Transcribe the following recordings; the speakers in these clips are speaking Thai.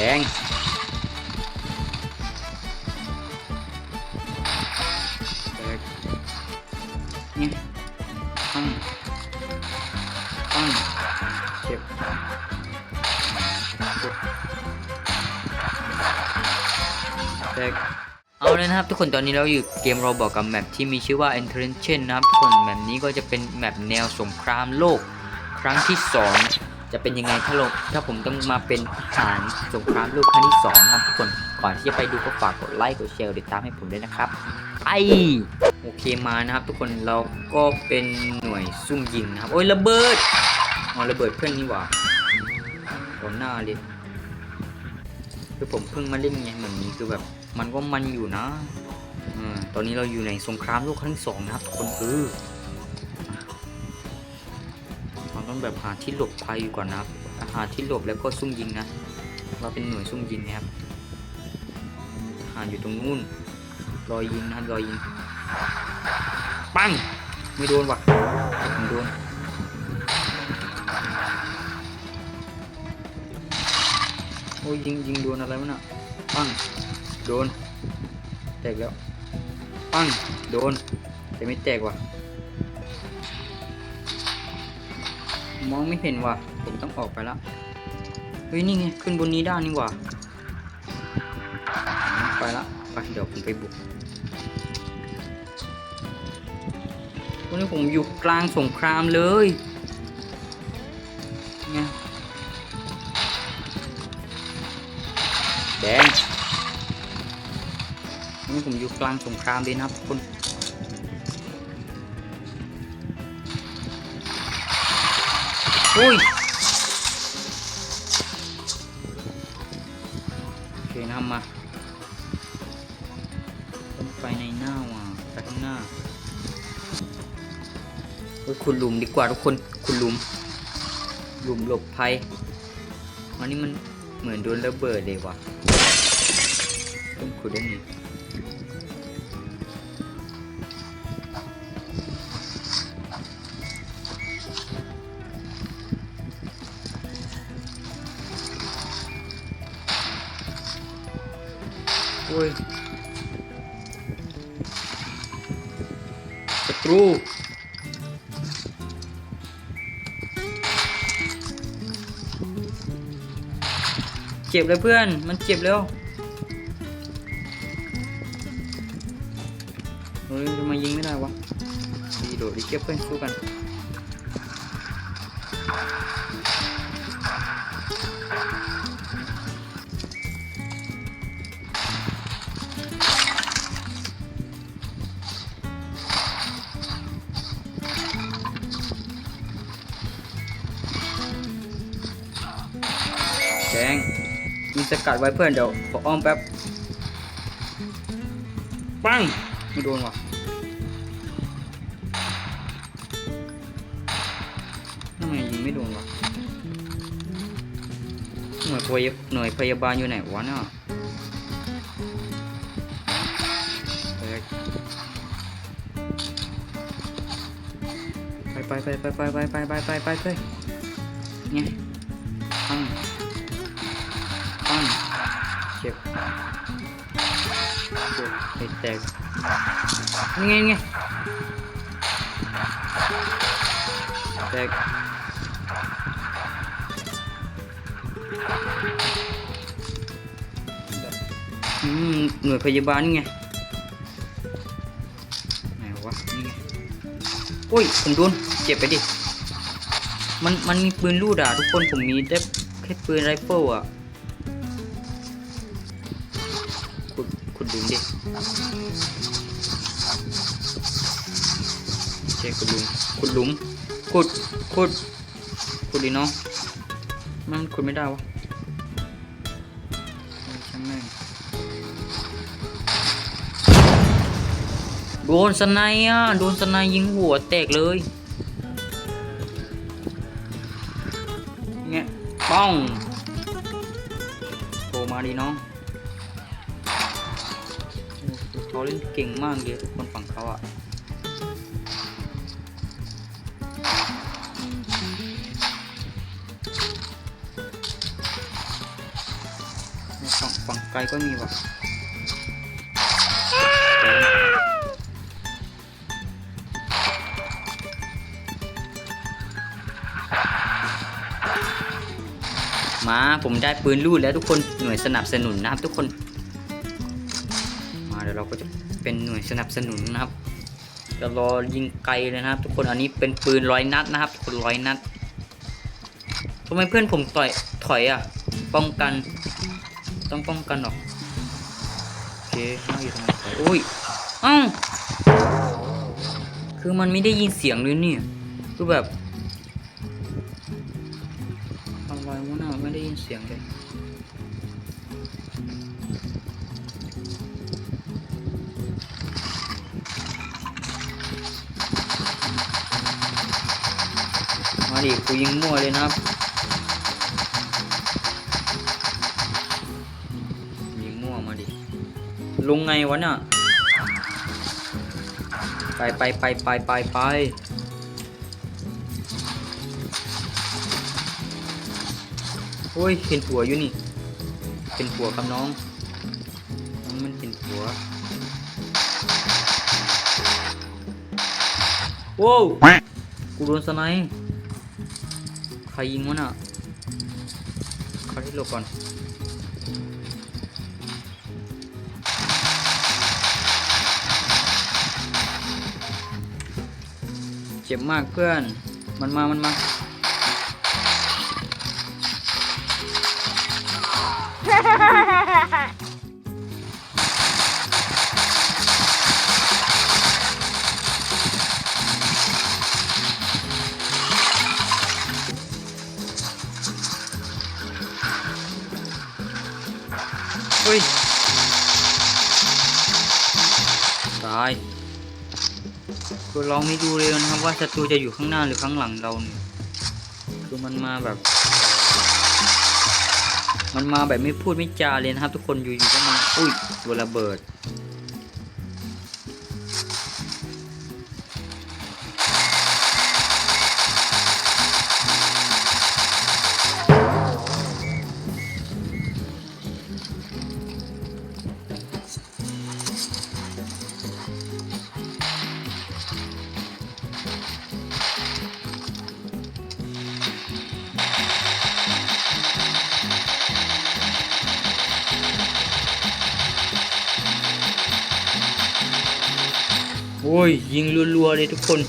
แดงแดงเนี่ยปั้งปั้งเจ็บเจ็บแดงเอาเลยนะครับทุกคนตอนนี้เราอยู่เกมเราบอกกับแมปที่มีชื่อว่า Entrance นะครับทุกคนแมปนี้ก็จะเป็นแมปแนวสงครามโลกครั้งที่ 2 จะเป็นยังไงถ้าลงถ้าผมต้องมาเป็นทหารสงครามโลกครั้งที่2นะครับทุกคนก่อนที่จะไปดูก็ฝากกดไลค์กดแชร์ติดตามให้ผมด้วยนะครับไอโอเคมานะครับ ทุกคนเราก็เป็นหน่วยซุ่มยิงนะครับโอ้ยระเบิดอ๋อระเบิดเพื่อนนี่หว่าโดนหน้าเลยคือผมเพิ่งมาเล่นไงเหมือนนี้คือแบบมันก็มันอยู่นะอตอนนี้เราอยู่ในสงครามโลกครั้งที่สองนะครับทุกคนเอ ต้องแบบหาที่หลบภัยก่อนนะครับ หาที่หลบแล้วก็ซุ่มยิงนะ เราเป็นหน่วยซุ่มยิงนะครับหาอยู่ตรงนู้น รอยยิงนะครับรอยยิง ปัง ไม่โดนว่ะไม่โดนโอ้ยยิงยิงโดนอะไรวะน่ะปัง โดน แตกแล้ว ปัง โดน แต่ไม่แตกว่ะ มองไม่เห็นว่ะ ผมต้องออกไปละเฮ้ยนี่ไงขึ้นบนนี้ได้นี่ว่ะไปละไปเดี๋ยวผมไปบุกวันนี้ผมอยู่กลางสงครามเลยไงแดงวันนี้ผมอยู่กลางสงครามเลยนะครับทุกคน อุ้ยโอเคนะครับมาต้องไปในหน้าว่ะไปข้างหน้าเฮ้ยคุณหลุมดีกว่าทุกคนคุณหลุมหลุมหลบภัยวันนี้มันเหมือนโดนระเบิดเลยว่ะต้องขุดได้ไง อ้ยศัตรูเจ็บเลยเพื่อน มันเจ็บแล้วเฮ้ยทำไมยิงไม่ได้วะดีโดดดีเก็บเพื่อนสู้กัน สกัดไว้เพื่อนเดี๋ยวขออ้อมแป๊บปังไม่โดนว่ะทำไมยิงไม่โดนวะหน่วยพยาหน่วยพยาบาลอยู่ไหนวะเนี่ยเอ้ยไปไปไปไปไปไปไปไปไปไปไปไงปัง แตกนี่ไงนี่ไงแตกอืมหน่วยพยาบาลนี่ไงไหนวะนี่ไงโอ้ยผมโดนเจ็บไปดิ มันมันมีปืนลูดอะทุกคนผมมีได้แค่ปืนไรเฟิลอะ ขุดขุดหลุมดิเจ๊ขุดหลุมขุดหลุมขุดขุดขุดดิน้องมันขุดไม่ได้วะช่างแม่งโดนสไนด์อะโดนสไนด์ยิงหัวแตกเลยเนี่ยป้องโผล่มาดิน้อง เขาเล่นเก่งมากเลยทุกคนฝั่งเขาอะฝั่งฝั่งไกลก็มีว่ะมาผมได้ปืนลูดแล้วทุกคนหน่วยสนับสนุนนะครับทุกคน เดี๋ยวเราก็จะเป็นหน่วยสนับสนุนนะครับจะรอยิงไกลเลยนะครับ ทุกคนอันนี้เป็นปืนร้อยนัดนะครับ ทุกคนร้อยนัดทำไมเพื่อนผมต่อยถอยอะ ป้องกันต้องป้องกันหรอกโอเคน่าอยู่ตรงไหนอุ้ยอ้าคือมันไม่ได้ยินเสียงเลยเนี่ยคือแบบอะไรวะน่ะไม่ได้ยินเสียงเลย ดิกูยิงมั่วเลยนะครับ ยิงมั่วมาดิ ลงไงวะเนี่ย ไปไปไปไปไปไปโอ้ยเห็นผัวอยู่นี่ เป็นผัวครับน้อง น้องมันเป็นผัวโว้วกูโดนสไนป์ รยิงวะน่ะเขาที่หลบก่อน เจ็บมากเพื่อน มันมา มันมา ฮ้ย ตายคือลองไม่ดูเลยนะครับว่าศัตรูจะอยู่ข้างหน้าหรือข้างหลังเราเนี่ย คือมันมาแบบ มันมาแบบไม่พูดไม่จาเลยนะครับ ทุกคนอยู่ๆก็มา อุ้ยตัวระเบิด อ้ยยิงรัวๆเลยทุกคน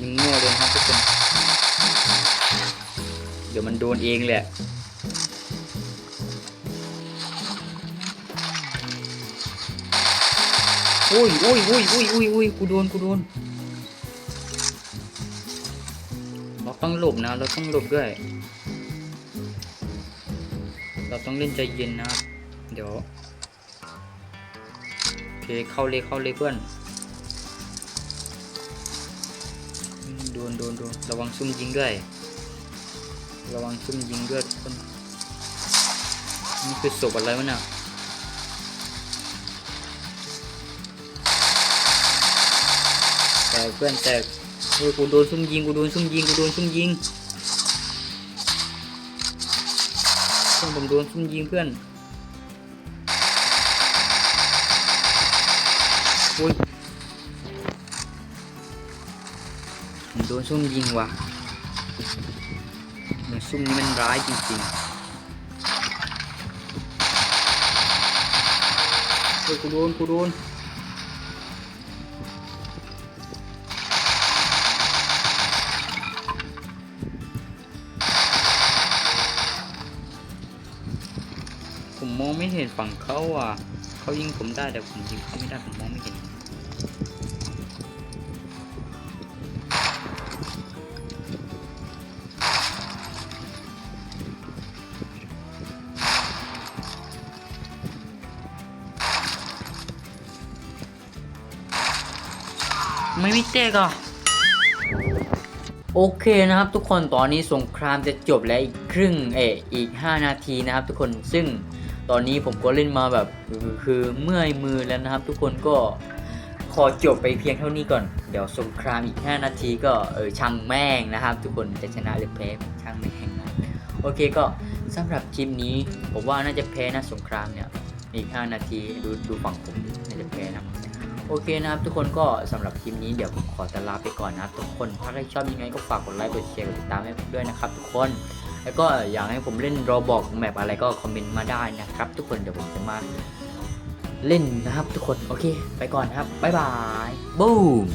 ยิงมั่วเลยครับทุกคน เดี๋ยวมันโดนเองแหละโอ้ยโอ้ยโอ้ยโอ้ยโอ้ยโอ้ยกูโดนกูโดน เราต้องหลบนะ เราต้องหลบด้วย เราต้องเล่นใจเย็นนะครับ เดี๋ยวโอเคเข้าเลยเข้าเลยเพื่อนโดนโดนโดนระวังซุ่มยิงด้วย ระวังซุ่มยิงด้วยทุกคนนี่คือศพอะไรวะเนี่ยแตกเพื่อนแตกเฮ้ยกูโดนซุ่มยิงกูโดนซุ่มยิงกูโดนซุ่มยิง ผมโดนซุ่มยิงเพื่อนอุ้ยผมโดนซุ่มยิงว่ะมันซุ่มนี้มันร้ายจริงๆเฮ้ยกูโดนกูโดน มองไม่เห็นฝั่งเขาอะเขายิงผมได้แต่ผมยิงเขาไม่ได้ผมมองไม่เห็นไม่มีเตะกอะโอเคนะครับทุกคนตอนนี้สงครามจะจบแล้วอีกครึ่งเอออีก 5 นาทีนะครับทุกคนซึ่ง ตอนนี้ผมก็เล่นมาแบบคือเมื่อยมือแล้วนะครับ ทุกคนก็ขอจบไปเพียงเท่านี้ก่อน เดี๋ยวสงครามอีก 5 นาทีก็เออช่างแม่งนะครับ ทุกคนจะชนะหรือแพ้ช่างแม่งนะโอเคก็สำหรับคลิปนี้ ผมว่าน่าจะแพ้นะสงครามเนี่ยอีก 5 นาทีดูดูฝั่งผมน่าจะแพ้นะโอเคนะครับทุกคนก็สำหรับคลิปนี้เดี๋ยวผมขอตลาไปก่อนนะทุกคนถ้าใครชอบยังไงก็ฝากกดไลค์กดแชร์กดติดตามให้ผมด้วยนะครับทุกคน แล้วก็อยากให้ผมเล่นรอบอกแมปอะไรก็คอมเมนต์มาได้นะครับ ทุกคนเดี๋ยวผมจะมาเล่นนะครับ ทุกคนโอเค ไปก่อนนะครับบ๊ายบายบูม